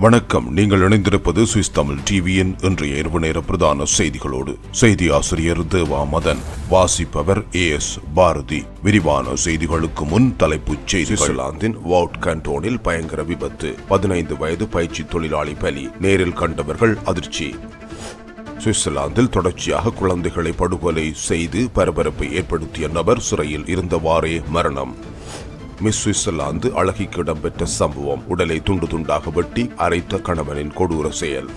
வணக்கம். நீங்கள் இணைந்திருப்பது சுவிஸ் தமிழ் டிவியின் இன்றைய இரவு நேர பிரதான செய்திகளோடு. செய்தி ஆசிரியர் தேவா மதன் வாசிப்பவர் ஏ எஸ் பாரதி. விரிவான செய்திகளுக்கு முன் தலைப்புச் செய்தி சுவிட்சர்லாந்தின் வவுட் கண்டோனில் பயங்கர விபத்து. பதினைந்து வயது பயிற்சி தொழிலாளி பலி. நேரில் கண்டவர்கள் அதிர்ச்சி. சுவிட்சர்லாந்தில் தொடர்ச்சியாக குழந்தைகளை படுகொலை செய்து பரபரப்பை ஏற்படுத்திய நபர் சிறையில் இருந்தவாறே மரணம். மிஸ் சுவிட்சர்லாந்து அழகிக்கு இடம்பெற்ற சம்பவம். உடலை துண்டு துண்டாக வெட்டி அரைத்த கணவனின் கொடூர செயல்.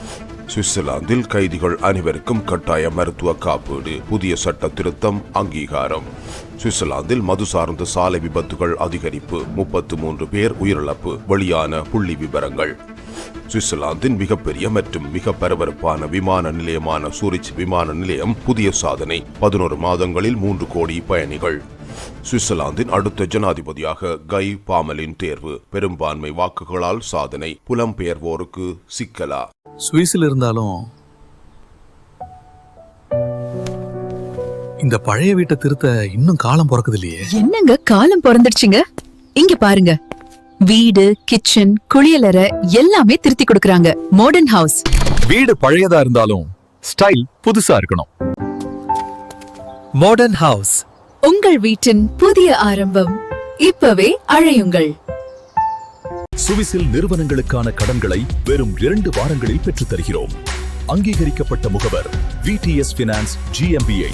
சுவிட்சர்லாந்தில் கைதிகள் அனைவருக்கும் கட்டாய மருத்துவ காப்பீடு புதிய சட்ட திருத்தம் அங்கீகாரம். சுவிட்சர்லாந்தில் மது சார்ந்த சாலை விபத்துகள் அதிகரிப்பு முப்பத்து மூன்று பேர் உயிரிழப்பு வெளியான புள்ளி விவரங்கள். சுவிட்சர்லாந்தின் மிகப்பெரிய மற்றும் மிக பரபரப்பான விமான நிலையமான சூரிச் விமான நிலையம் புதிய சாதனை பதினோரு மாதங்களில் மூன்று கோடி பயணிகள். சுவிட்சர்லாந்தின் அடுத்த ஜனாதிபதியாக கை பாமலின் தேர்வு. பெரும்பான்மை வாக்குகளால் சாதனை. புலம்பெயர்வோருக்கு சிக்கலா? சுவிஸில் இருந்தாலும் இந்த பழைய வீட்டை திருத்த இன்னும் காலம் பிறக்குது இல்லையே என்னங்க காலம் பிறந்துடுச்சுங்க? இங்க பாருங்க. வீடு கிச்சன் குளியலறை எல்லாமே திருத்தி கொடுக்கறாங்க. மாடர்ன் ஹவுஸ் வீடு பழையதா இருந்தாலும் ஸ்டைல் புதுசா இருக்கணும். மாடர்ன் ஹவுஸ் உங்கள் வீட்டின் புதிய ஆரம்பம் இப்பவே அழையுங்கள். சுவிஸில் நிறுவனங்களுக்கான கடன்களை வெறும் இரண்டு வாரங்களில் பெற்றுத் தருகிறோம். அங்கீகரிக்கப்பட்ட முகவர் விடிஎஸ் பினான்ஸ் ஜிஎம்பிஐ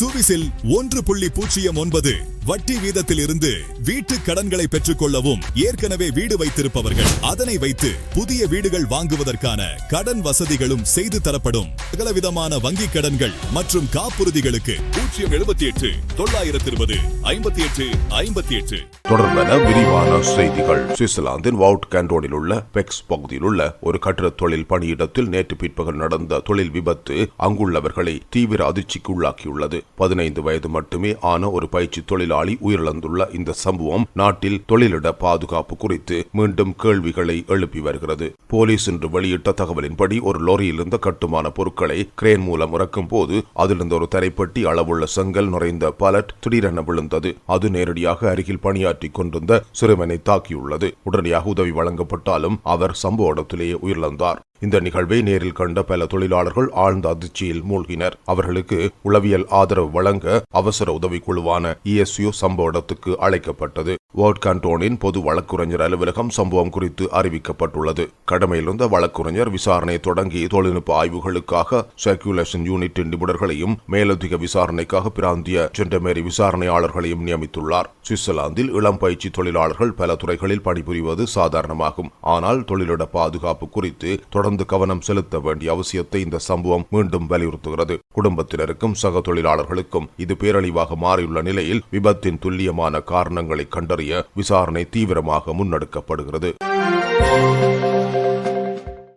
சுவிஸில் ஒன்று புள்ளி பூஜ்ஜியம் ஒன்பது. வட்டி வீதத்தில் இருந்து வீட்டு கடன்களை பெற்றுக்கொள்ளவும் ஏற்கனவே வீடு வைத்திருப்பவர்கள். அதனை வைத்து புதிய வீடுகள் வாங்குவதற்கான கடன் வசதிகளும் செய்து தரப்படும். சகலவிதமான வங்கி கடன்கள் மற்றும் காப்புறுதிகளுக்கு பூஜ்ஜியம் எழுபத்தி எட்டு தொள்ளாயிரத்தி இருபது ஐம்பத்தி எட்டு ஐம்பத்தி எட்டு. தொடர்பென விரிவான செய்திகள். சுவிட்சர்லாந்தின் வவுட் கேண்டோனில் உள்ள பெக்ஸ் பகுதியில் உள்ள ஒரு கட்டிட தொழில் பணியிடத்தில் நேற்று பிற்பகல் நடந்த தொழில் விபத்து அங்குள்ளவர்களை தீவிர அதிர்ச்சிக்கு உள்ளாக்கியுள்ளது. பதினைந்து வயது மட்டுமே ஆன ஒரு பயிற்சி தொழிலாளி உயிரிழந்துள்ள இந்த சம்பவம் நாட்டில் தொழிலிட பாதுகாப்பு குறித்து மீண்டும் கேள்விகளை எழுப்பி வருகிறது. போலீஸ் இன்று வெளியிட்ட தகவலின்படி ஒரு லொரியில் கட்டுமான பொருட்களை கிரேன் மூலம் இறக்கும் போது அதிலிருந்த ஒரு தரைப்பட்டி அளவுள்ள செங்கல் நுழைந்த பலட் திடீரென விழுந்தது. அது நேரடியாக அருகில் பணியாற்றிக் கொண்டிருந்த சிறுவனை தாக்கியுள்ளது. உடனடியாக உதவி வழங்கப்பட்டாலும் அவர் சம்பவ இடத்திலேயே உயிரிழந்தார். இந்த நிகழ்வை நேரில் கண்ட பல தொழிலாளர்கள் ஆழ்ந்த அதிர்ச்சியில் மூழ்கினர். அவர்களுக்கு உளவியல் ஆதரவு வழங்க அவசர உதவிக்குழுவான இஎஸ்யூ சம்பவ இடத்துக்கு அழைக்கப்பட்டது. வேர்ட் கண்டோனின் பொது வழக்குரைஞர் அலுவலகம் சம்பவம் குறித்து அறிவிக்கப்பட்டுள்ளது. கடமையிலிருந்த வழக்குரைஞர் விசாரணை தொடங்கி தொழில்நுட்ப ஆய்வுகளுக்காக சர்க்குலேஷன் யூனிட்டின் நிபுணர்களையும் மேலதிக விசாரணைக்காக பிராந்திய சென்டமேரி விசாரணையாளர்களையும் நியமித்துள்ளார். சுவிட்சர்லாந்தில் இளம் பயிற்சி தொழிலாளர்கள் பல துறைகளில் பணிபுரிவது சாதாரணமாகும். ஆனால் தொழிலிட பாதுகாப்பு குறித்து தொடர்ந்து கவனம் செலுத்த வேண்டிய அவசியத்தை இந்த சம்பவம் மீண்டும் வலியுறுத்துகிறது. குடும்பத்தினருக்கும் சக தொழிலாளர்களுக்கும் இது பேரழிவாக மாறியுள்ள நிலையில் விபத்தின் துல்லியமான காரணங்களை கண்டறிய விசாரணை தீவிரமாக முன்னெடுக்கப்படுகிறது.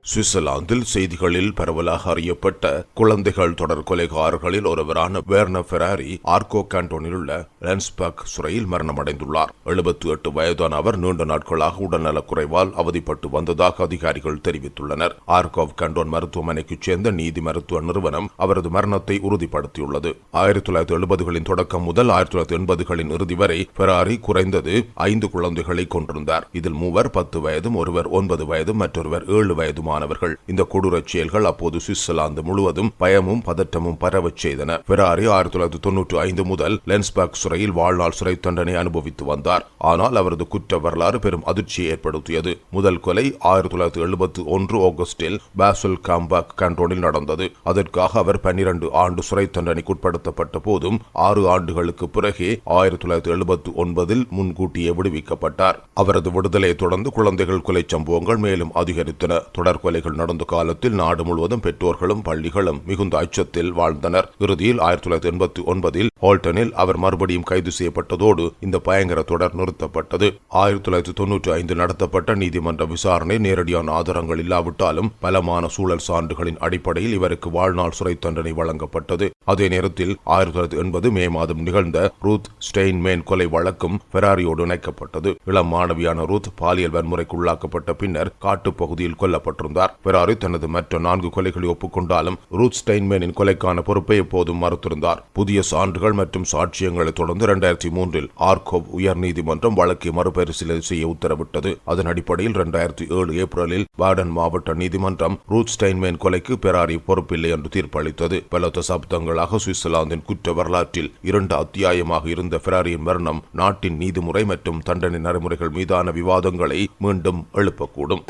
சுவிட்சர்லாந்தில் செய்திகளில் பரவலாக அறியப்பட்ட குழந்தைகள் தொடர் கொலைகாரர்களில் ஒருவரான வேர்ன ஃபெராரி ஆர்கோ கேண்டோனில் உள்ள லென்ஸ்பர்க் சிறையில் மரணமடைந்துள்ளார். எழுபத்தி எட்டு வயதான அவர் நீண்ட நாட்களாக உடல்நலக் குறைவால் அவதிப்பட்டு வந்ததாக அதிகாரிகள் தெரிவித்துள்ளனர். ஆர்கோவ் கண்டோன் மருத்துவமனைக்குச் சேர்ந்த நீதி மருத்துவ நிறுவனம் அவரது மரணத்தை உறுதிப்படுத்தியுள்ளது. ஆயிரத்தி தொள்ளாயிரத்தி எழுபதுகளின் தொடக்கம் முதல் ஆயிரத்தி தொள்ளாயிரத்தி எண்பதுகளின் இறுதி வரை ஃபெராரி குறைந்தது ஐந்து குழந்தைகளை கொண்டிருந்தார். இதில் மூவர் பத்து வயதும் ஒருவர் ஒன்பது வயதும் மற்றொருவர் ஏழு வயதும் மாணவர்கள். இந்த கொடூரச் செயல்கள் அப்போது சுவிட்சர்லாந்து முழுவதும் பயமும் பதற்றமும் பரவச் செய்தன. பெராரி ஆயிரத்தி தொள்ளாயிரத்தி தொன்னூற்றி ஐந்து முதல் லென்ஸ்பர்க் சிறையில் வாழ்நாள் சிறை தண்டனை அனுபவித்து வந்தார். ஆனால் அவரது குற்ற வரலாறு பெரும் அதிர்ச்சியை ஏற்படுத்தியது. முதல் கொலை ஆயிரத்தி தொள்ளாயிரத்தி எழுபத்தி ஒன்று ஆகஸ்டில் பாசல் காம்பாக் கண்டோனில் நடந்தது. அதற்காக அவர் பன்னிரண்டு ஆண்டு சிறை தண்டனைக்குட்படுத்தப்பட்ட போதும் ஆறு ஆண்டுகளுக்கு பிறகே ஆயிரத்தி தொள்ளாயிரத்தி எழுபத்தி ஒன்பதில் முன்கூட்டியே விடுவிக்கப்பட்டார். அவரது விடுதலையை தொடர்ந்து குழந்தைகள் கொலை சம்பவங்கள் மேலும் அதிகரித்தன. தொடர் கொலைகள் நடந்த காலத்தில் நாடு முழுவதும் பெற்றோர்களும் பள்ளிகளும் மிகுந்த அச்சத்தில் வாழ்ந்தனர். இறுதியில் ஆயிரத்தி தொள்ளாயிரத்தி எண்பத்தி ஒன்பதில் ஹோல்டனில் அவர் மறுபடியும் கைது செய்யப்பட்டதோடு இந்த பயங்கர தொடர் நிறுத்தப்பட்டது. ஆயிரத்தி தொள்ளாயிரத்தி தொன்னூற்றி ஐந்து நடத்தப்பட்ட நீதிமன்ற விசாரணை நேரடியான ஆதாரங்கள் இல்லாவிட்டாலும் பலமான சூழல் சான்றுகளின் அடிப்படையில் இவருக்கு வாழ்நாள் சிறை தண்டனை வழங்கப்பட்டது. அதே நேரத்தில் ஆயிரத்தி தொள்ளாயிரத்தி எண்பது மே மாதம் நிகழ்ந்த ரூத் ஸ்டெயின்மேன் கொலை வழக்கும் பெராரியோடு இணைக்கப்பட்டது. இளம் மாணவியான ரூத் பாலியல் வன்முறைக்கு உள்ளாக்கப்பட்ட பின்னர் காட்டுப்பகுதியில் கொல்லப்பட்டிருந்தார். பெராரி தனது மற்ற நான்கு கொலைகளை ஒப்புக்கொண்டாலும் ரூத் ஸ்டெயின்மேனின் கொலைக்கான பொறுப்பை எப்போதும் மறுத்திருந்தார். புதிய சான்றுகள் மற்றும் சாட்சியங்களை தொடர்ந்து இரண்டாயிரத்தி மூன்றில் ஆர்கோவ் உயர்நீதிமன்றம் வழக்கை மறுபரிசீலனை செய்ய உத்தரவிட்டது. அதன் அடிப்படையில் இரண்டாயிரத்தி ஏழு ஏப்ரலில் பாடன் மாவட்ட நீதிமன்றம் ரூத் ஸ்டெயின்மேன் கொலைக்கு பெராரி பொறுப்பில்லை என்று தீர்ப்பளித்தது. பல தசாப்தங்களாக சுவிட்சர்லாந்தின் குற்ற வரலாற்றில் இரண்டு அத்தியாயமாக இருந்த பெராரியின் மரணம் நாட்டின் நீதிமுறை மற்றும் தண்டனை நடைமுறைகள் மீதான விவாதங்களை மீண்டும் எழுப்பக்கூடும்.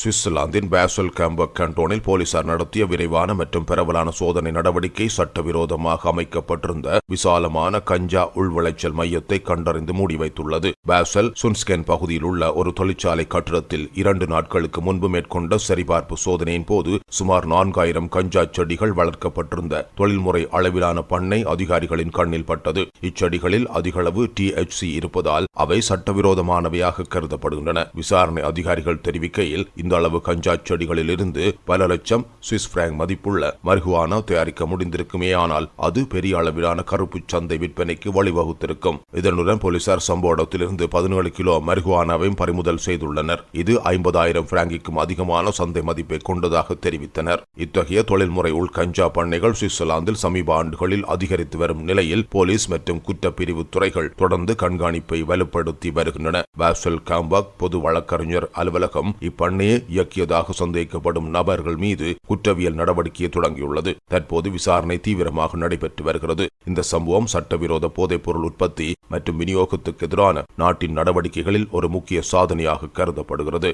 சுவிட்சர்லாந்தின் பேசல் கேம்பக் கண்டோனில் போலீசார் நடத்திய விரைவான மற்றும் பரவலான சோதனை நடவடிக்கை சட்டவிரோதமாக அமைக்கப்பட்டிருந்த விசாலமான கஞ்சா உள்விளைச்சல் மையத்தை கண்டறிந்து மூடி வைத்துள்ளது பேசல் சுன்ஸ்கென் பகுதியில் உள்ள ஒரு தொழிற்சாலை கட்டிடத்தில் இரண்டு நாட்களுக்கு முன்பு மேற்கொண்ட சரிபார்ப்பு சோதனையின் போது சுமார் நான்காயிரம் கஞ்சா செடிகள் வளர்க்கப்பட்டிருந்த தொழில்முறை அளவிலான பண்ணை அதிகாரிகளின் கண்ணில் பட்டது. இச்செடிகளில் அதிகளவு டிஎச்சி இருப்பதால் அவை சட்டவிரோதமானவையாக கருதப்படுகின்றன. விசாரணை அதிகாரிகள் தெரிவிக்கையில் இந்த அளவு கஞ்சா செடிகளில் இருந்து பல லட்சம் சுவிஸ் பிராங்க் மதிப்புள்ள மருகுவானா தயாரிக்க முடிந்திருக்குமே ஆனால் அது பெரிய அளவிலான கருப்பு சந்தை விற்பனைக்கு வழிவகுத்திருக்கும். இதனுடன் போலீசார் சம்பவ இடத்திலிருந்து பதினேழு கிலோ மருகுவானாவையும் பறிமுதல் செய்துள்ளனர். இது ஐம்பதாயிரம் பிராங்கிக்கும் அதிகமான சந்தை மதிப்பை கொண்டதாக தெரிவித்தனர். இத்தகைய தொழில்முறை உள் கஞ்சா பண்ணைகள் சுவிட்சர்லாந்தில் சமீப ஆண்டுகளில் அதிகரித்து வரும் நிலையில் போலீஸ் மற்றும் குற்றப்பிரிவு துறைகள் தொடர்ந்து கண்காணிப்பை வலுப்படுத்தி வருகின்றன. பாசல் காம்பாக் பொது வழக்கறிஞர் அலுவலகம் இப்பண்ணையை இயக்கியதாக சந்தேகிக்கப்படும் நபர்கள் மீது குற்றவியல் நடவடிக்கையை தொடங்கியுள்ளது. தற்போது விசாரணை தீவிரமாக நடைபெற்று வருகிறது. இந்த சம்பவம் சட்டவிரோத போதைப்பொருள் உற்பத்தி மற்றும் விநியோகத்துக்கு எதிரான நாட்டின் நடவடிக்கைகளில் ஒரு முக்கிய சாதனையாக கருதப்படுகிறது.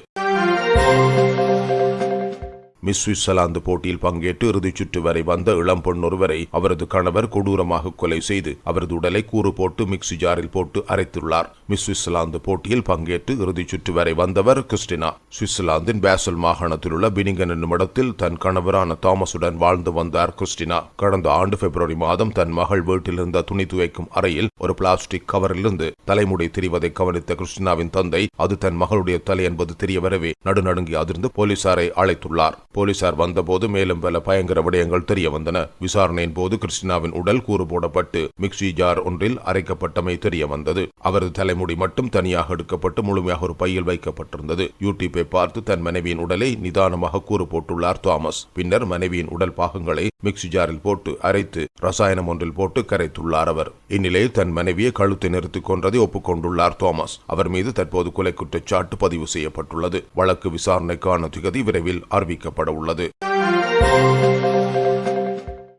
மிஸ் சுவிட்சர்லாந்து போட்டியில் பங்கேற்று இறுதிச் சுற்று வரை வந்த இளம் பெண் ஒருவரை அவரது கணவர் கொடூரமாக கொலை செய்து அவரது உடலை கூறு போட்டு மிக்சி ஜாரில் போட்டு அரைத்துள்ளார். மிஸ் சுவிட்சர்லாந்து போட்டியில் பங்கேற்று இறுதிச் சுற்று வரை வந்தவர் கிறிஸ்டினா. சுவிட்சர்லாந்தின் பேசல் மாகாணத்தில் உள்ள பினிங்கன் என்னும் இடத்தில் தன் கணவரான தாமஸுடன் வாழ்ந்து வந்தார் கிறிஸ்டினா. கடந்த ஆண்டு பிப்ரவரி மாதம் தன் மகள் வீட்டில் இருந்த துணி துவைக்கும் அறையில் ஒரு பிளாஸ்டிக் கவரிலிருந்து தலைமுடி திரிவதை கவனித்த கிறிஸ்டினாவின் தந்தை அது தன் மகளுடைய தலை என்பது தெரிய வரவே நடுநடுங்கி அதிர்ந்து போலீசாரை அழைத்துள்ளார். போலீசார் வந்தபோது மேலும் பல பயங்கர விடயங்கள் தெரிய வந்தன. விசாரணையின் போது கிறிஸ்டினாவின் உடல் கூறு போடப்பட்டு மிக்சி ஜார் ஒன்றில் அரைக்கப்பட்டமை தெரிய வந்தது. அவரது தலைமுடி மட்டும் தனியாக எடுக்கப்பட்டு முழுமையாக ஒரு பையில் வைக்கப்பட்டிருந்தது. யூடியூப்பை பார்த்து தன் மனைவியின் உடலை நிதானமாக கூறு போட்டுள்ளார் தாமஸ். பின்னர் மனைவியின் உடல் பாகங்களை மிக்சி ஜாரில் போட்டு அரைத்து ரசாயனம் ஒன்றில் போட்டு கரைத்துள்ளார் அவர். இந்நிலையில் தன் மனைவியை கழுத்தை நிறுத்திக் கொன்றதை ஒப்புக்கொண்டுள்ளார் தாமஸ். அவர் மீது தற்போது கொலை குற்றச்சாட்டு பதிவு செய்யப்பட்டுள்ளது. வழக்கு விசாரணைக்கான திகதி விரைவில் அறிவிக்கப்பட உள்ளது.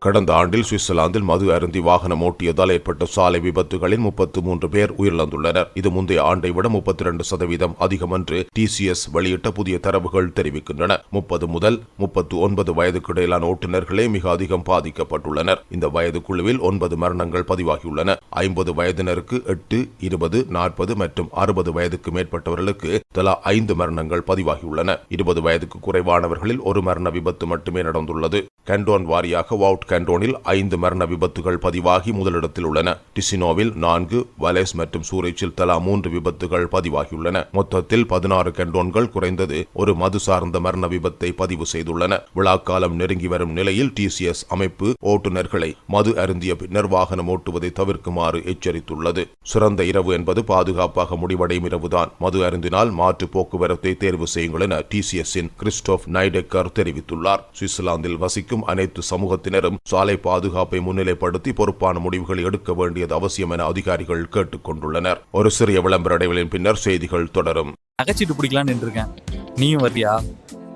கடந்த ஆண்டில் சுவிட்சர்லாந்தில் மது அருந்தி வாகனம் ஓட்டியதால் ஏற்பட்ட சாலை விபத்துகளில் முப்பத்து மூன்று பேர் உயிரிழந்துள்ளனர். இது முந்தைய ஆண்டை விட முப்பத்தி இரண்டு சதவீதம் அதிகம் என்று டிசிஎஸ் வெளியிட்ட புதிய தரவுகள் தெரிவிக்கின்றன. முப்பது முதல் முப்பத்து ஒன்பது வயதுக்கு இடையிலான ஓட்டுநர்களே மிக அதிகம் பாதிக்கப்பட்டுள்ளனர். இந்த வயது குழுவில் ஒன்பது மரணங்கள் பதிவாகியுள்ளன. ஐம்பது வயதினருக்கு எட்டு இருபது நாற்பது மற்றும் அறுபது வயதுக்கு மேற்பட்டவர்களுக்கு தலா ஐந்து மரணங்கள் பதிவாகியுள்ளன. இருபது வயதுக்கு குறைவானவர்களில் ஒரு மரண விபத்து மட்டுமே நடந்துள்ளது. கண்டோன் வாரியாக வவுட் கண்டோனில் ஐந்து மரண விபத்துகள் பதிவாகி முதலிடத்தில் உள்ளன. டிசினோவில் நான்கு வலேஸ் மற்றும் சூரிச்சில் தலா மூன்று விபத்துகள் பதிவாகியுள்ளன. மொத்தத்தில் பதினாறு கண்டோன்கள் குறைந்தது ஒரு மது சார்ந்த மரண விபத்தை பதிவு செய்துள்ளன. விழாக்காலம் நெருங்கி வரும் நிலையில் டிசிஎஸ் அமைப்பு ஓட்டுநர்களை மது அருந்திய பின்னர் வாகனம் ஓட்டுவதை தவிர்க்குமாறு எச்சரித்துள்ளது. சிறந்த இரவு என்பது பாதுகாப்பாக முடிவடையும் இரவுதான். மது அருந்தினால் மாற்று போக்குவரத்தை தேர்வு செய்யுங்கள் என டிசிஎஸ்ஸின் கிறிஸ்டோப் நைடெக்கர் தெரிவித்துள்ளார். சுவிட்சர்லாந்தில் வசிக்கும் அனைத்து சமூகத்தினரும் சாலை பாதுகாப்பை முன்னிலைப்படுத்தி பொறுப்பான முடிவுகளை எடுக்க வேண்டியது அவசியம் என அதிகாரிகள் கேட்டுக் கொண்டுள்ளனர் ஒரு சிறிய விளம்பர இடைவெளியின் பின்னர் செய்திகள் தொடரும். நகைச்சீட்டு பிடிக்கலான்னு இருக்கேன் நீயும் வர்றியா?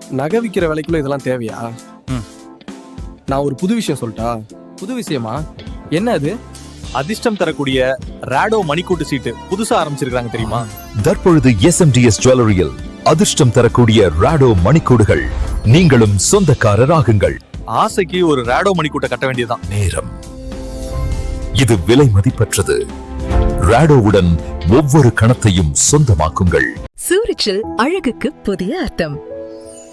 நகை விற்கிற விலைக்குள்ள இதெல்லாம் தேவையா. நான் ஒரு புது விஷயம் சொல்லட்டா புது விஷயமா? என்ன அது? அதிர்ஷ்டம் தரக்கூடிய ராடோ மணிக்கூட்டு சீட்டு புதுசா ஆரம்பிச்சிருக்காங்க தெரியுமா? தற்பொழுது எஸ்எம்டிஎஸ் ஜுவல்லரியில் அதிர்ஷ்டம் தரக்கூடிய ராடோ மணிக்கூடுகள். நீங்களும் சொந்தக்காரராகுங்கள். ஆசைக்கு ஒரு ராடோ மணிக்கூட்டை கட்ட வேண்டியதுதான். நேரம். இது விலை மதிப்பற்றது. ராடோவுடன் ஒவ்வொரு கணத்தையும் சொந்தமாக்குங்கள். சூரிச்சில் அழகுக்கு புதிய அர்த்தம்.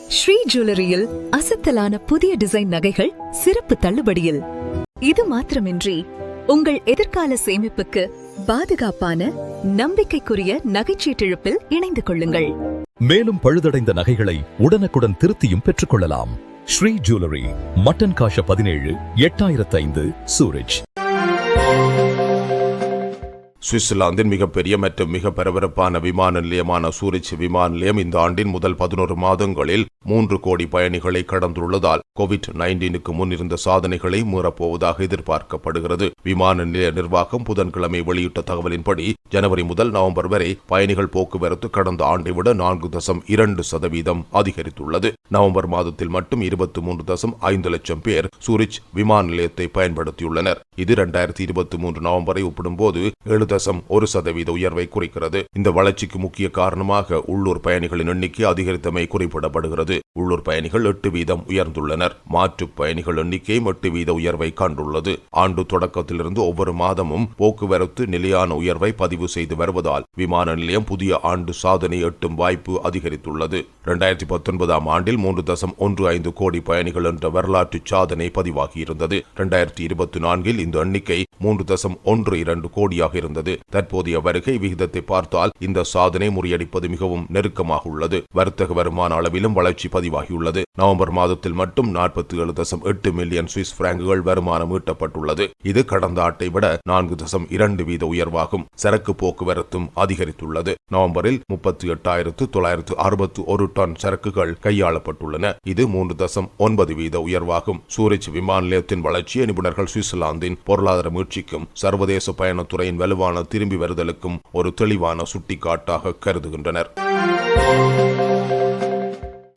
ஸ்ரீ ஜுவல்லரியில் அசத்தலான புதிய டிசைன் நகைகள் சிறப்பு தள்ளுபடியில். இது மாத்திரமின்றி உங்கள் எதிர்கால சேமிப்புக்கு பாதுகாப்பான நம்பிக்கைக்குரிய நகைச்சீட்டிழப்பில் இணைந்து கொள்ளுங்கள். மேலும் பழுதடைந்த நகைகளை உடனுக்குடன் திருத்தியும் பெற்றுக்கொள்ளலாம். ஸ்ரீ ஜுவல்லரி மட்டன் காஷ பதினேழு எட்டாயிரத்து ஐந்து சூரஜ். சுவிட்சர்லாந்தின் மிகப்பெரிய மற்றும் மிக பரபரப்பான விமான நிலையமான சூரிச் விமான நிலையம் இந்த ஆண்டின் முதல் பதினோரு மாதங்களில் மூன்று கோடி பயணிகளை கடந்துள்ளதால் கோவிட் நைன்டீனுக்கு முன் இருந்த சாதனைகளை மீறப்போவதாக எதிர்பார்க்கப்படுகிறது. விமான நிலைய நிர்வாகம் புதன்கிழமை வெளியிட்ட தகவலின்படி ஜனவரி முதல் நவம்பர் வரை பயணிகள் போக்குவரத்து கடந்த ஆண்டை விட நான்கு தசம் இரண்டு சதவீதம் அதிகரித்துள்ளது. நவம்பர் மாதத்தில் மட்டும் இருபத்தி மூன்று தசம் ஐந்து லட்சம் பேர் சூரிச் விமான நிலையத்தை பயன்படுத்தியுள்ளனர். இது இரண்டாயிரத்தி இருபத்தி மூன்று நவம்பரை ஒப்பிடும்போது ஏழு தசம் ஒரு சதவீத உயர்வை குறிக்கிறது. இந்த வளர்ச்சிக்கு முக்கிய காரணமாக உள்ளூர் பயணிகளின் எண்ணிக்கை அதிகரித்தமை குறிப்பிடப்படுகிறது. உள்ளூர் பயணிகள் எட்டு வீதம் உயர்ந்துள்ளனர். மாற்றுப் பயணிகள் எண்ணிக்கையும் எட்டு வீத உயர்வை கண்டுள்ளது. ஆண்டு தொடக்கத்திலிருந்து ஒவ்வொரு மாதமும் போக்குவரத்து நிலையான உயர்வை பதிவு செய்து வருவதால் விமான நிலையம் புதிய ஆண்டு சாதனை எட்டும் வாய்ப்பு அதிகரித்துள்ளது. இரண்டாயிரத்தி பத்தொன்பதாம் ஆண்டில் மூன்று தசம் ஒன்று ஐந்து கோடி பயணிகள் என்ற வரலாற்று சாதனை பதிவாகியிருந்தது இரண்டாயிரத்தி இருபத்தி நான்கில் இந்த எண்ணிக்கை மூன்று தசம் ஒன்று இரண்டு கோடியாக இருந்தது. தற்போதைய வருகை விகிதத்தை பார்த்தால் இந்த சாதனை முறியடிப்பது மிகவும் நெருக்கமாக உள்ளது. வர்த்தக வருமான அளவிலும் வளர்ச்சி பதிவாகியுள்ளது. நவம்பர் மாதத்தில் மட்டும் நாற்பத்தி ஏழு தசம் எட்டு மில்லியன் சுவிஸ் பிராங்குகள் வருமானம் ஈட்டப்பட்டுள்ளது. இது கடந்த ஆட்டை விட நான்கு தசம் இரண்டு வீத உயர்வாகும். சரக்கு போக்குவரத்தும் அதிகரித்துள்ளது. நவம்பரில் முப்பத்தி எட்டாயிரத்து தொள்ளாயிரத்து அறுபத்தி ஒரு டன் சரக்குகள் கையாளப்பட்டுள்ளன. இது மூன்று தசம் ஒன்பது வீத உயர்வாகும். சூரிச் விமான நிலையத்தின் வளர்ச்சியை நிபுணர்கள் சுவிட்சர்லாந்தின் பொருளாதார மீட்சிக்கும் சர்வதேச பயணத்துறையின் வலுவான திரும்பி வருதலுக்கும் ஒரு தெளிவான சுட்டிக்காட்டாக கருதுகின்றனர்.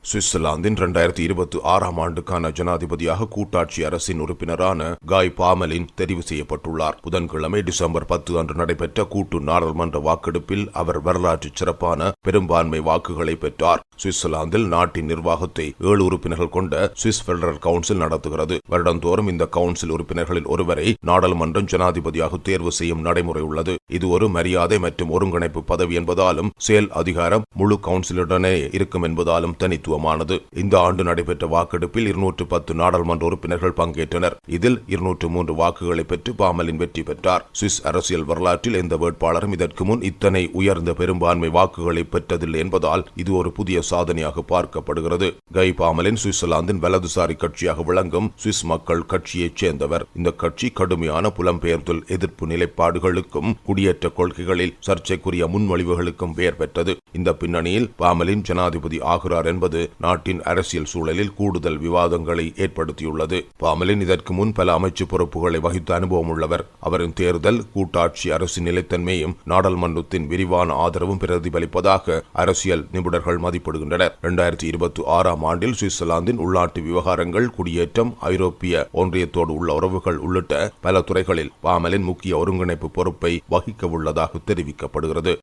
சுவிட்சர்லாந்தின் இரண்டாயிரத்தி இருபத்தி ஆறாம் ஆண்டுக்கான ஜனாதிபதியாக கூட்டாட்சி அரசின் உறுப்பினரான காய் பாமலின் தெரிவு செய்யப்பட்டுள்ளார். புதன்கிழமை டிசம்பர் பத்து அன்று நடைபெற்ற கூட்டு நாடாளுமன்ற வாக்கெடுப்பில் அவர் வரலாற்று சிறப்பான பெரும்பான்மை வாக்குகளை பெற்றார். சுவிட்சர்லாந்தில் நாட்டின் நிர்வாகத்தை ஏழு உறுப்பினர்கள் கொண்ட சுவிஸ் பெடரல் கவுன்சில் நடத்துகிறது. வருடந்தோறும் இந்த கவுன்சில் உறுப்பினர்களில் ஒருவரை நாடாளுமன்றம் ஜனாதிபதியாக தேர்வு செய்யும் நடைமுறை உள்ளது. இது ஒரு மரியாதை மற்றும் ஒருங்கிணைப்பு பதவி என்பதாலும் செயல் அதிகாரம் முழு கவுன்சிலுடனே இருக்கும் என்பதாலும் தனித்துவமானது. இந்த ஆண்டு நடைபெற்ற வாக்கெடுப்பில் இருநூற்று பத்து நாடாளுமன்ற உறுப்பினர்கள் பங்கேற்றனர். இதில் இருநூற்று மூன்று வாக்குகளை பெற்று பாமலின் வெற்றி பெற்றார். சுவிஸ் அரசியல் வரலாற்றில் எந்த வேட்பாளரும் இதற்கு முன் இத்தனை உயர்ந்த பெரும்பான்மை வாக்குகளை பெற்றதில்லை என்பதால் இது ஒரு புதிய சாதனையாக பார்க்கப்படுகிறது. கை பாமலின் சுவிட்சர்லாந்தின் வலதுசாரி கட்சியாக விளங்கும் சுவிஸ் மக்கள் கட்சியைச் சேர்ந்தவர். இந்த கட்சி கடுமையான புலம்பெயர்தல் எதிர்ப்பு நிலைப்பாடுகளுக்கும் குடியேற்ற கொள்கைகளில் சர்ச்சைக்குரிய முன்மொழிவுகளுக்கும் பெயர் பெற்றது. இந்த பின்னணியில் பாமலின் ஜனாதிபதி ஆகிறார் என்பது நாட்டின் அரசியல் சூழலில் கூடுதல் விவாதங்களை ஏற்படுத்தியுள்ளது. பாமலின் இதற்கு முன் பல அமைச்சு பொறுப்புகளை வகித்த அனுபவம் உள்ளவர் அவரின் தேர்தல் கூட்டாட்சி அரசின் நிலைத்தன்மையும் நாடாளுமன்றத்தின் விரிவான ஆதரவும் பிரதிபலிப்பதாக அரசியல் நிபுணர்கள் மதிப்பிடுகின்றனர் இரண்டாயிரத்தி இருபத்தி ஆறாம் ஆண்டில் சுவிட்சர்லாந்தின் உள்நாட்டு விவகாரங்கள் குடியேற்றம் ஐரோப்பிய ஒன்றியத்தோடு உள்ள உறவுகள் உள்ளிட்ட பல துறைகளில் பாமலின் முக்கிய ஒருங்கிணைப்பு பொறுப்பை வகிக்க உள்ளதாக தெரிவிக்கப்படுகிறது.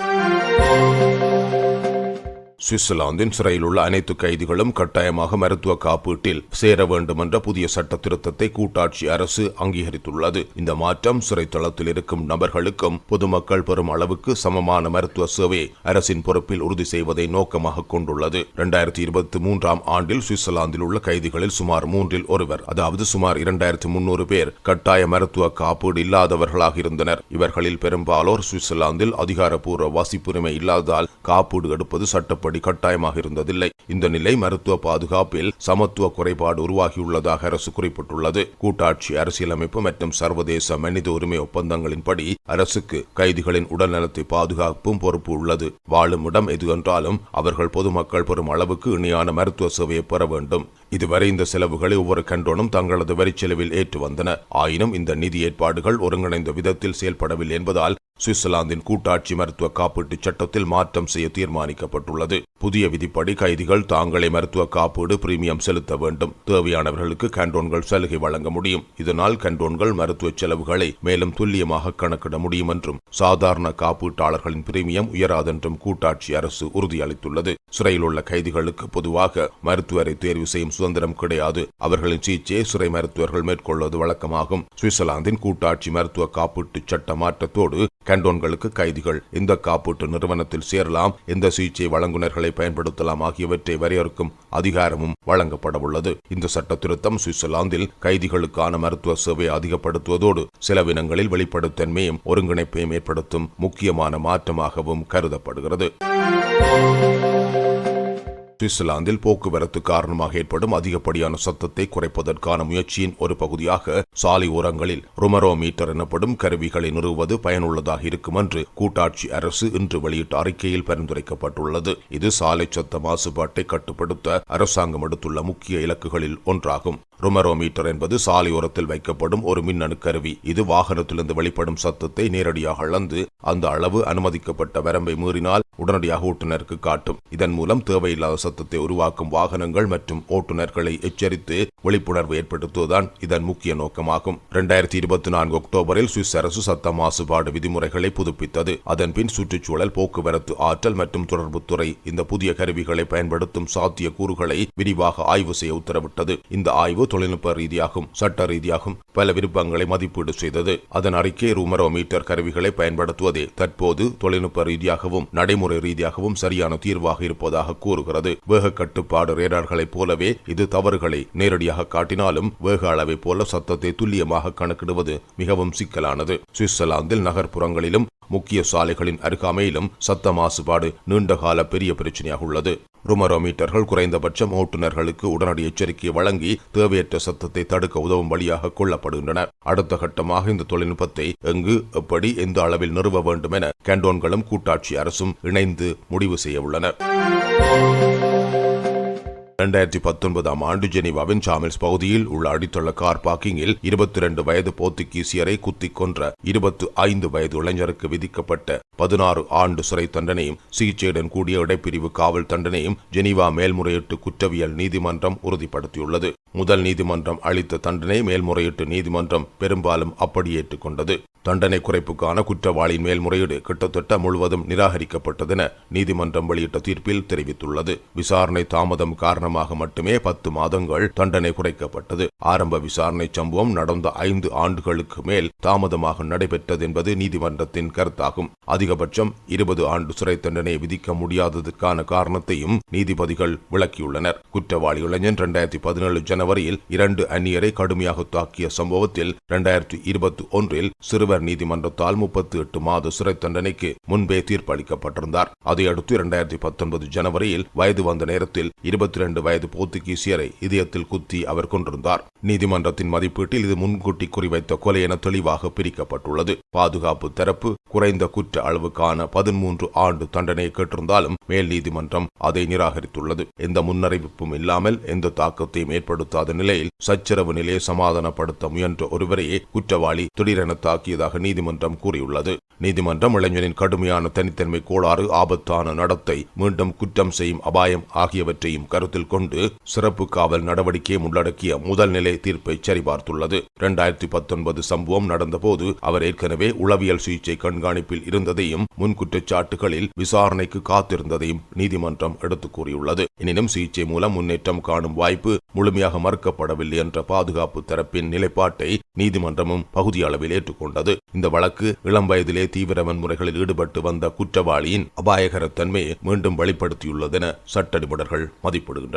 சுவிட்சர்லாந்தின் சிறையில் உள்ள அனைத்து கைதிகளும் கட்டாயமாக மருத்துவ காப்பீட்டில் சேர வேண்டும் என்ற புதிய சட்ட திருத்தத்தை கூட்டாட்சி அரசு அங்கீகரித்துள்ளது. இந்த மாற்றம் சிறைத்தளத்தில் இருக்கும் நபர்களுக்கும் பொதுமக்கள் பெறும் அளவுக்கு சமமான மருத்துவ சேவையை அரசின் பொறுப்பில் உறுதி செய்வதை நோக்கமாக கொண்டுள்ளது. இரண்டாயிரத்தி இருபத்தி மூன்றாம் ஆண்டில் சுவிட்சர்லாந்தில் உள்ள கைதிகளில் சுமார் மூன்றில் ஒருவர் அதாவது சுமார் இரண்டாயிரத்தி முன்னூறு பேர் கட்டாய மருத்துவ காப்பீடு இல்லாதவர்களாக இருந்தனர். இவர்களில் பெரும்பாலோர் சுவிட்சர்லாந்தில் அதிகாரப்பூர்வ வசிப்புரிமை இல்லாததால் காப்பீடு எடுப்பது சட்டப்படி கட்டாயமாக இருந்ததில்லை. இந்த நிலை மருத்துவ பாதுகாப்பில் சமத்துவ குறைபாடு உருவாகியுள்ளதாக அரசு குறிப்பிட்டுள்ளது. கூட்டாட்சி அரசியலமைப்பு மற்றும் சர்வதேச மனித உரிமை ஒப்பந்தங்களின்படி அரசுக்கு கைதிகளின் உடல்நலத்தை பாதுகாப்பும் பொறுப்பு உள்ளது. வாழும் இடம் எது என்றாலும் அவர்கள் பொதுமக்கள் பெறும் அளவுக்கு இணையான மருத்துவ சேவையை பெற வேண்டும். இதுவரை இந்த செலவுகளை ஒவ்வொரு கண்டோனும் தங்களது வரிச்செலவில் ஏற்று வந்தன ஆயினும் இந்த நிதி ஏற்பாடுகள் ஒருங்கிணைந்த விதத்தில் செயல்படவில்லை என்பதால் சுவிட்சர்லாந்தின் கூட்டாட்சி மருத்துவ காப்பீட்டுச் சட்டத்தில் மாற்றம் செய்ய தீர்மானிக்கப்பட்டுள்ளது. புதிய விதிப்படி கைதிகள் தாங்களே மருத்துவ காப்பீடு பிரீமியம் செலுத்த வேண்டும். தேவையானவர்களுக்கு கண்டோன்கள் சலுகை வழங்க முடியும். இதனால் கண்டோன்கள் மருத்துவ செலவுகளை மேலும் துல்லியமாக கணக்கிட முடியும் என்றும் சாதாரண காப்பீட்டாளர்களின் பிரீமியம் உயராதென்றும் கூட்டாட்சி அரசு உறுதியளித்துள்ளது. சிறையில் உள்ள கைதிகளுக்கு பொதுவாக மருத்துவரை தேர்வு செய்யும் சுதந்திரம் கிடையாது. அவர்களின் சிகிச்சையை சிறை மருத்துவர்கள் மேற்கொள்வது வழக்கமாகும். சுவிட்சர்லாந்தின் கூட்டாட்சி மருத்துவ காப்பீட்டுச் சட்ட மாற்றத்தோடு கண்டோன்களுக்கு கைதிகள். இந்த காப்பீட்டு நிறுவனத்தில் சேரலாம். இந்த சிகிச்சை வழங்குனர்களை பயன்படுத்தலாம் ஆகியவற்றை வரையறுக்கும் அதிகாரமும் வழங்கப்படவுள்ளது. இந்த சட்ட திருத்தம் சுவிட்சர்லாந்தில் கைதிகளுக்கான மருத்துவ சேவையை அதிகப்படுத்துவதோடு செலவினங்களில் வெளிப்படுத்தன்மையும் ஒருங்கிணைப்பையும் ஏற்படுத்தும் முக்கியமான மாற்றமாகவும் கருதப்படுகிறது. சுவிட்சர்லாந்தில் போக்குவரத்து காரணமாக ஏற்படும் அதிகப்படியான சத்தத்தை குறைப்பதற்கான முயற்சியின் ஒரு பகுதியாக சாலை ஓரங்களில் ருமரோமீட்டர் எனப்படும் கருவிகளை நிறுவுவது பயனுள்ளதாக இருக்கும் என்று கூட்டாட்சி அரசு இன்று வெளியிட்ட அறிக்கையில் பரிந்துரைக்கப்பட்டுள்ளது. இது சாலை சத்த மாசுபாட்டை கட்டுப்படுத்த அரசாங்கம் எடுத்துள்ள முக்கிய இலக்குகளில் ஒன்றாகும். ருமரோமீட்டர் என்பது சாலையோரத்தில் வைக்கப்படும் ஒரு மின்னணு கருவி. இது வாகனத்திலிருந்து வெளிப்படும் சத்தத்தை நேரடியாக அளந்து அந்த அளவு அனுமதிக்கப்பட்ட வரம்பை மீறினால் உடனடியாக ஓட்டுநருக்கு காட்டும். இதன் மூலம் தேவையில்லாத சத்தத்தை உருவாக்கும் வாகனங்கள் மற்றும் ஓட்டுநர்களை எச்சரித்து விழிப்புணர்வு ஏற்படுத்துவதுதான் இதன் முக்கிய நோக்கமாகும். இரண்டாயிரத்தி இருபத்தி நான்கு அக்டோபரில் சுவிஸ் அரசு சத்த மாசுபாடு விதிமுறைகளை புதுப்பித்தது. அதன்பின் சுற்றுச்சூழல் போக்குவரத்து ஆற்றல் மற்றும் தொடர்புத்துறை இந்த புதிய கருவிகளை பயன்படுத்தும் சாத்திய கூறுகளை விரிவாக ஆய்வு செய்ய உத்தரவிட்டது. இந்த ஆய்வு தொழில்நுட்ப ரீதியாகவும் சட்ட ரீதியாகவும் பல விருப்பங்களை மதிப்பீடு செய்தது. அதன் அறிக்கை ரூமரோமீட்டர் கருவிகளை பயன்படுத்துவதே தற்போது தொழில்நுட்ப ரீதியாகவும் நடைமுறை ரீதியாகவும் சரியான தீர்வாக இருப்பதாக கூறுகிறது. வேக கட்டுப்பாடு ரேடார்களைப் போலவே இது தவறுகளை நேரடியாக காட்டினாலும் வேக அளவை போல சத்தத்தை துல்லியமாக கணக்கிடுவது மிகவும் சிக்கலானது. சுவிட்சர்லாந்தில் நகர்ப்புறங்களிலும் முக்கிய சாலைகளின் அருகாமையிலும் சத்த மாசுபாடு நீண்டகால பெரிய பிரச்சனையாக உள்ளது. ருமரோமீட்டர்கள் குறைந்தபட்சம் ஓட்டுநர்களுக்கு உடனடி எச்சரிக்கை வழங்கி தேவையற்ற சத்தத்தை தடுக்க உதவும் வழியாக கொள்ளப்படுகின்றன அடுத்த கட்டமாக இந்த தொழில்நுட்பத்தை எங்கு எப்படி எந்த அளவில் நிறுவ வேண்டும் என கேண்டோன்களும் கூட்டாட்சி அரசும் இணைந்து முடிவு செய்ய உள்ளன இரண்டாயிரத்தி பத்தொன்பதாம் ஆண்டு ஜெனீவாவின் சாமில்ஸ் பகுதியில் உள்ள அடித்தள கார் பார்க்கிங்கில் இருபத்தி இரண்டு வயது போர்த்துகீசியரை குத்திக் கொன்ற இருபத்தி ஐந்து வயது இளைஞருக்கு விதிக்கப்பட்ட பதினாறு ஆண்டு சிறை தண்டனையும் சிகிச்சையுடன் கூடிய இடைப்பிரிவு காவல் தண்டனையும் ஜெனீவா மேல்முறையீட்டு குற்றவியல் நீதிமன்றம் உறுதிப்படுத்தியுள்ளது. முதல் நீதிமன்றம் அளித்த தண்டனை மேல்முறையீட்டு நீதிமன்றம் பெரும்பாலும் அப்படியேற்றுக் கொண்டது. தண்டனை குறைப்புக்கான குற்றவாளியின் மேல்முறையீடு கிட்டத்தட்ட முழுவதும் நிராகரிக்கப்பட்டதென நீதிமன்றம் வெளியிட்ட தீர்ப்பில் தெரிவித்துள்ளது. விசாரணை தாமதம் காரணம் காரணமாக மட்டுமே பத்து மாதங்கள் தண்டனை குறைக்கப்பட்டது. ஆரம்ப விசாரணை சம்பவம் நடந்த ஐந்து ஆண்டுகளுக்கு மேல் தாமதமாக நடைபெற்றது என்பது நீதிமன்றத்தின் கருத்தாகும். அதிகபட்சம் இருபது ஆண்டு சிறை தண்டனை விதிக்க முடியாததற்கான காரணத்தையும் நீதிபதிகள் விளக்கியுள்ளனர். குற்றவாளி இளைஞன் இரண்டாயிரத்தி பதினேழு ஜனவரியில் இரண்டு அந்நியரை கடுமையாக தாக்கிய சம்பவத்தில் இரண்டாயிரத்தி இருபத்தி ஒன்றில் சிறுவர் நீதிமன்றத்தால் முப்பத்தி எட்டு மாத சிறை தண்டனைக்கு முன்பே தீர்ப்பளிக்கப்பட்டிருந்தார். அதையடுத்து இரண்டாயிரத்தி பத்தொன்பது ஜனவரியில் வயது வந்த நேரத்தில் இருபத்தி இரண்டு இரண்டு வயது போர்த்துகீசியரை இதயத்தில் குத்தி அவர் கொன்றிருந்தார். நீதிமன்றத்தின் மதிப்பீட்டில் இது முன்கூட்டி குறிவைத்த கொலை என தெளிவாக பிரிக்கப்பட்டுள்ளது. பாதுகாப்பு தரப்பு குறைந்த குற்ற அளவுக்கான பதிமூன்று ஆண்டு தண்டனையை கேட்டிருந்தாலும் மேல் நீதிமன்றம் அதை நிராகரித்துள்ளது. எந்த முன்னறிவிப்பும் இல்லாமல் எந்த தாக்கத்தையும் ஏற்படுத்தாத நிலையில் சச்சரவு நிலையை சமாதானப்படுத்த முயன்ற ஒருவரையே குற்றவாளி திடீரென தாக்கியதாக நீதிமன்றம் கூறியுள்ளது. நீதிமன்றம் இளைஞரின் கடுமையான தனித்தன்மை கோளாறு ஆபத்தான நடத்தை மீண்டும் குற்றம் செய்யும் அபாயம் ஆகியவற்றையும் கருத்தில் கொண்டு சிறப்பு காவல் நடவடிக்கையை உள்ளடக்கிய முதல் நிலை தீர்ப்பை சரிபார்த்துள்ளது. இரண்டாயிரத்தி பத்தொன்பது சம்பவம் நடந்தபோது அவர் ஏற்கனவே உளவியல் சிகிச்சை கண்காணிப்பில் இருந்ததையும் முன் குற்றச்சாட்டுகளில் விசாரணைக்கு காத்திருந்ததையும் நீதிமன்றம் எடுத்துக் கூறியுள்ளது. எனினும் சிகிச்சை மூலம் முன்னேற்றம் காணும் வாய்ப்பு முழுமையாக மறுக்கப்படவில்லை என்ற பாதுகாப்பு தரப்பின் நிலைப்பாட்டை நீதிமன்றமும் பகுதி அளவில் ஏற்றுக்கொண்டது. இந்த வழக்கு இளம் வயதிலே தீவிர வன்முறைகளில் ஈடுபட்டு வந்த குற்றவாளியின் அபாயகரத்தன்மையை மீண்டும் வெளிப்படுத்தியுள்ளதென சட்ட நிபுணர்கள் மதிப்பிடுகின்றனர்.